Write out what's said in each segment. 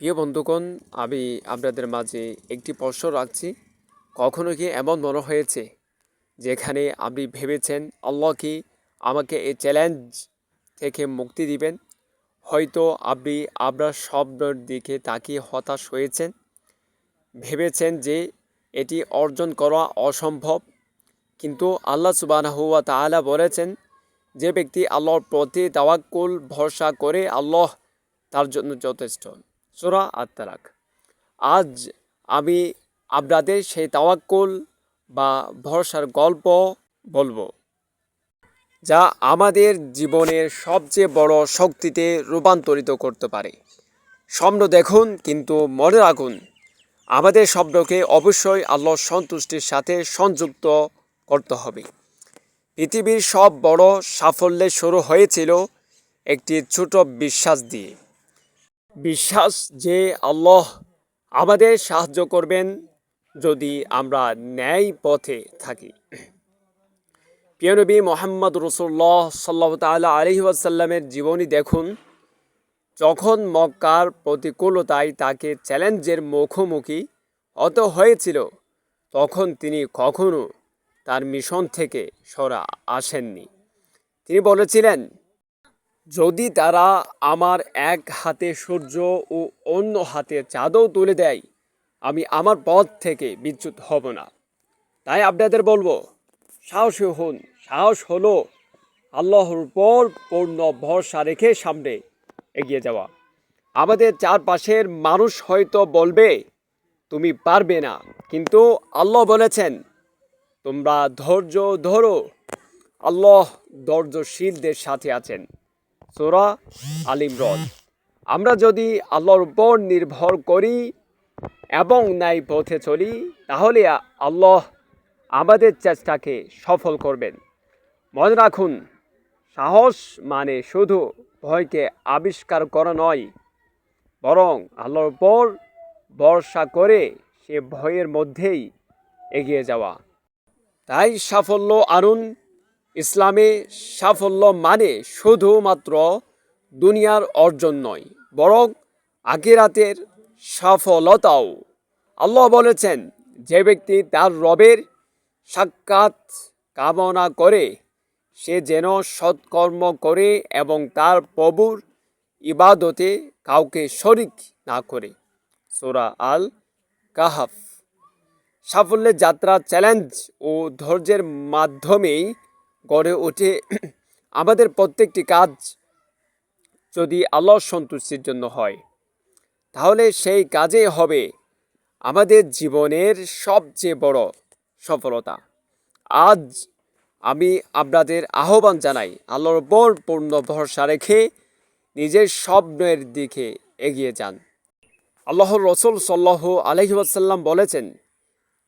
প্রিয় বন্ধুগণ, আমি আপনাদের মাঝে একটি প্রশ্ন রাখছি। কখনো কি এমন মনে হয়েছে যেখানে আপনি ভেবেছেন, আল্লাহ কি আমাকে এই চ্যালেঞ্জ থেকে মুক্তি দিবেন? হয়তো আপনি আপনার স্বপ্নের দিকে তাকিয়ে হতাশ হয়েছেন। ভেবেছেন যে এটি অর্জন করা অসম্ভব। কিন্তু আল্লাহ সুবানাহুয়া তাআলা বলেছেন, যে ব্যক্তি আল্লাহর প্রতি তাওয়াক্কুল, ভরসা করে আল্লাহ তার জন্য যথেষ্ট। সোরা আত্মারাক আজ আমি আপনাদের সেই তাওয়াক্কুল বা ভরসার গল্প বলব, যা আমাদের জীবনের সবচেয়ে বড় শক্তিতে রূপান্তরিত করতে পারে। স্বপ্ন দেখুন, কিন্তু মনে রাখুন, আমাদের স্বপ্নকে অবশ্যই আল্লাহর সন্তুষ্টির সাথে সংযুক্ত করতে হবে। পৃথিবীর সব বড় সাফল্যের শুরু হয়েছিল একটি ছোট বিশ্বাস দিয়ে। বিশ্বাস যে আল্লাহ আমাদের সাহায্য করবেন যদি আমরা ন্যায় পথে থাকি। প্রিয়নবী মোহাম্মদ রসুল্লাহ সাল্লাহ তাল্লাহ আলহি আসাল্লামের জীবনী দেখুন। যখন মক্কার প্রতিকূলতায় তাকে চ্যালেঞ্জের মুখোমুখি হতে হয়েছিল, তখন তিনি কখনো তার মিশন থেকে সরা আসেননি। তিনি বলেছিলেন যদি তারা আমার এক হাতে সূর্য ও অন্য হাতে চাঁদও তুলে দেয়, আমি আমার পথ থেকে বিচ্যুত হব না। তাই আপনাদের বলব, সাহসী হন, সাহস হলো আল্লাহর উপর পূর্ণ ভরসা রেখে সামনে এগিয়ে যাওয়া। আমাদের চারপাশের মানুষ হয়তো বলবে, তুমি পারবে না। কিন্তু আল্লাহ বলেছেন, তোমরা ধৈর্য ধরো। আল্লাহ ধৈর্যশীলদের সাথে আছেন। সোরা আলিমরন আমরা যদি আল্লাহর উপর নির্ভর করি এবং ন্যায় পথে চলি, তাহলে আল্লাহ আমাদের চেষ্টাকে সফল করবেন। মনে রাখুন, সাহস মানে শুধু ভয়কে আবিষ্কার করা নয়, বরং আল্লাহর উপর ভরসা করে সে ভয়ের মধ্যেই এগিয়ে যাওয়া। তাই সাফল্য আনুন ইসলামে সাফল্য মানে শুধুমাত্র দুনিয়ার অর্জন নয়, বরং আখিরাতের সফলতাও। আল্লাহ বলেছেন, যে ব্যক্তি তার রবের সাক্ষাৎ কামনা করে, সে যেন সৎকর্ম করে এবং তার প্রভুর ইবাদতে কাউকে শরিক না করে। সোরা আল কাহাফ সাফল্যের যাত্রা চ্যালেঞ্জ ও ধৈর্যের মাধ্যমেই গড়ে ওঠে। আমাদের প্রত্যেকটি কাজ যদি আল্লাহ সন্তুষ্টির জন্য হয়, তাহলে সেই কাজে হবে আমাদের জীবনের সবচেয়ে বড় সফলতা। আজ আমি আপনাদের আহ্বান জানাই, আল্লাহর উপর পূর্ণ ভরসা রেখে নিজের স্বপ্নের দিকে এগিয়ে যান। আল্লাহর রসুল সাল্লাহ আলহিবাসাল্লাম বলেছেন,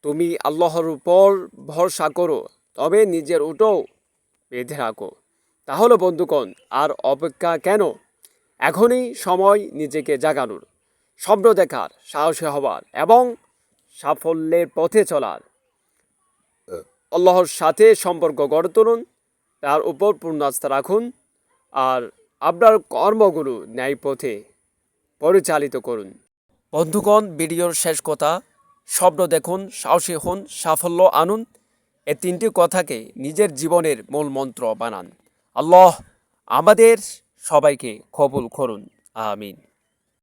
তুমি আল্লাহর উপর ভরসা করো, তবে নিজের উঠো বেঁধে রাখো। তাহলে বন্ধুগণ, আর অপেক্ষা কেন? এখনই সময় নিজেকে জাগানোর। স্বপ্ন দেখার সাহসী হবার এবং সাফল্যের পথে চলার। আল্লাহর সাথে সম্পর্ক গড়ে তুলুন, তার উপর পূর্ণ আস্থা রাখুন, আর আপনার কর্মগুলো ন্যায় পথে পরিচালিত করুন। বন্ধুগণ, ভিডিওর শেষ কথা, স্বপ্ন দেখুন, সাহসী হন, সাফল্য আনুন এ তিনটি কথাকে নিজের জীবনের মূল মন্ত্র বানান। আল্লাহ আমাদের সবাইকে কবুল করুন। আমিন।